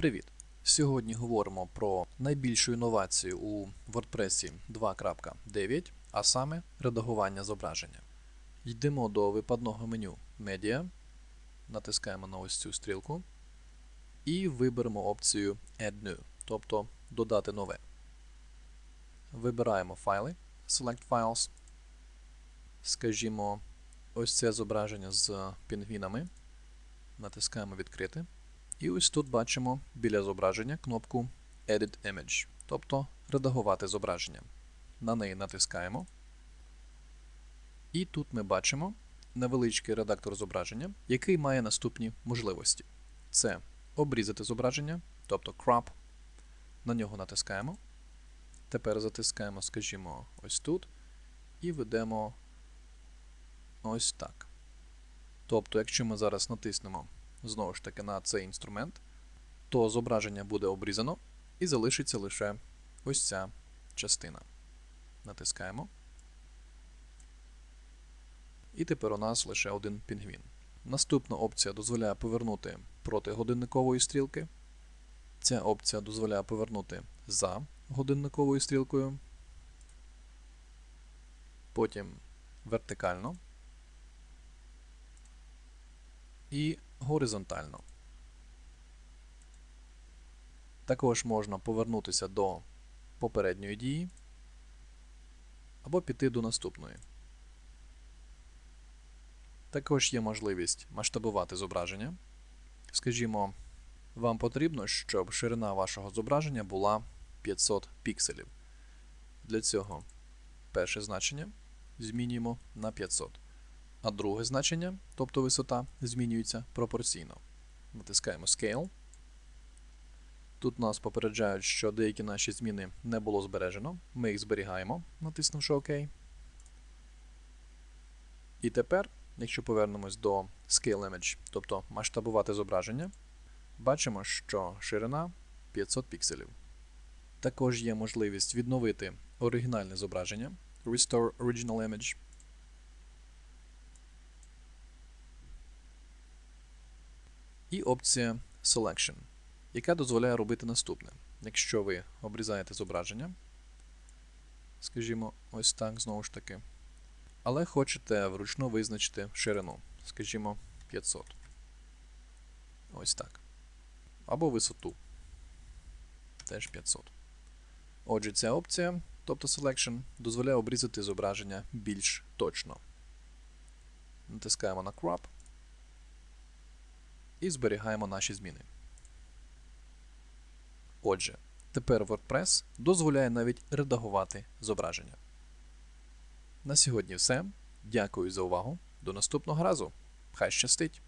Привіт! Сьогодні говоримо про найбільшу інновацію у WordPress 2.9, а саме редагування зображення. Йдемо до випадного меню Media, натискаємо на ось цю стрілку і виберемо опцію Add New, тобто додати нове. Вибираємо файли, Select Files. Скажімо, ось це зображення з пінгвінами. Натискаємо відкрити. І ось тут бачимо біля зображення кнопку Edit Image, тобто редагувати зображення. На неї натискаємо. І тут ми бачимо невеличкий редактор зображення, який має наступні можливості. Це обрізати зображення, тобто crop. На нього натискаємо. Тепер затискаємо, скажімо, ось тут. І ведемо ось так. Тобто, якщо ми зараз натиснемо знову ж таки на цей інструмент, то зображення буде обрізано і залишиться лише ось ця частина. Натискаємо. І тепер у нас лише один пінгвін. Наступна опція дозволяє повернути проти годинникової стрілки. Ця опція дозволяє повернути за годинниковою стрілкою. Потім вертикально. І горизонтально. Також можна повернутися до попередньої дії або піти до наступної. Також є можливість масштабувати зображення. Скажімо, вам потрібно, щоб ширина вашого зображення була 500 пікселів. Для цього перше значення змінюємо на 500. А друге значення, тобто висота, змінюється пропорційно. Натискаємо Scale. Тут нас попереджають, що деякі наші зміни не було збережено. Ми їх зберігаємо, натиснувши ОК. І тепер, якщо повернемось до Scale Image, тобто масштабувати зображення, бачимо, що ширина 500 пікселів. Також є можливість відновити оригінальне зображення Restore Original Image. І опція Selection, яка дозволяє робити наступне. Якщо ви обрізаєте зображення, скажімо, ось так, знову ж таки, але хочете вручну визначити ширину, скажімо, 500. Ось так. Або висоту. Теж 500. Отже, ця опція, тобто Selection, дозволяє обрізати зображення більш точно. Натискаємо на Crop і зберігаємо наші зміни. Отже, тепер WordPress дозволяє навіть редагувати зображення. На сьогодні все. Дякую за увагу. До наступного разу. Хай щастить!